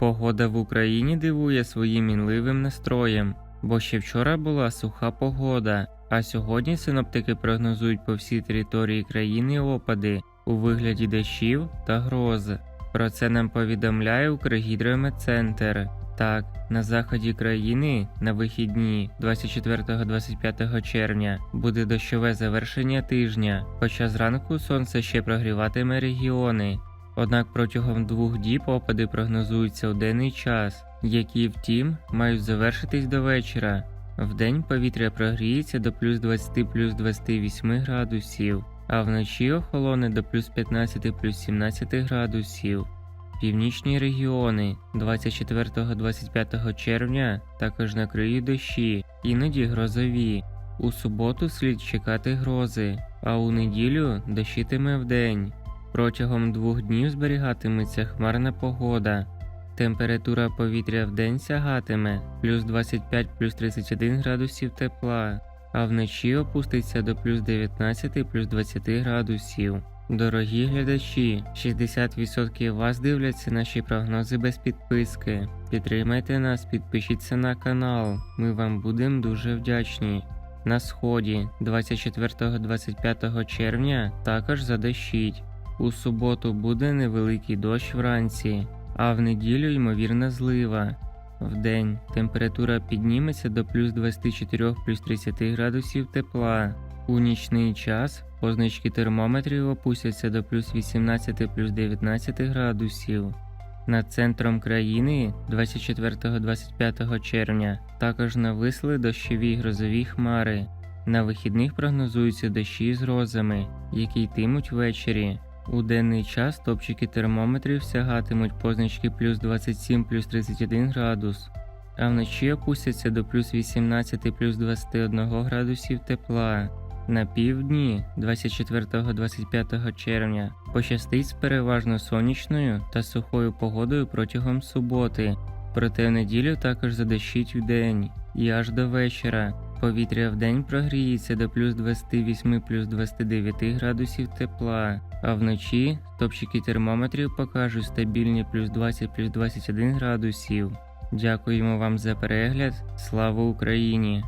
Погода в Україні дивує своїм мінливим настроєм, бо ще вчора була суха погода, а сьогодні синоптики прогнозують по всій території країни опади у вигляді дощів та гроз. Про це нам повідомляє Укргідрометцентр. Так, на заході країни на вихідні 24-25 червня буде дощове завершення тижня, хоча зранку сонце ще прогріватиме регіони. Однак протягом двох діб опади прогнозуються у денний час, які втім мають завершитись до вечора. Вдень повітря прогріється до плюс 20 плюс 28 градусів, а вночі охолоне до плюс 15 плюс 17 градусів. Північні регіони 24-25 червня також накриють дощі, іноді грозові. У суботу слід чекати грози, а у неділю дощитиме вдень. Протягом двох днів зберігатиметься хмарна погода. Температура повітря вдень сягатиме плюс 25 плюс 31 градусів тепла, а вночі опуститься до плюс 19 плюс 20 градусів. Дорогі глядачі, 60% вас дивляться наші прогнози без підписки. Підтримайте нас, підпишіться на канал. Ми вам будемо дуже вдячні. На сході 24-25 червня також задощить. У суботу буде невеликий дощ вранці, а в неділю ймовірна злива. Вдень температура підніметься до плюс 24 плюс 30 градусів тепла. У нічний час позначки термометрів опустяться до плюс 18 плюс 19 градусів. Над центром країни 24-25 червня також нависли дощові грозові хмари. На вихідних прогнозуються дощі з грозами, які йтимуть ввечері. У денний час топчики термометрів сягатимуть позначки плюс 27 плюс 31 градус, а вночі опустяться до плюс 18 плюс 21 градусів тепла. На півдні 24-25 червня пощастить з переважно сонячною та сухою погодою протягом суботи, проте в неділю також задощить вдень і аж до вечора. Повітря вдень прогріється до плюс 28 плюс 29 градусів тепла, а вночі топчики термометрів покажуть стабільні плюс 20 плюс 21 градусів. Дякуємо вам за перегляд. Слава Україні!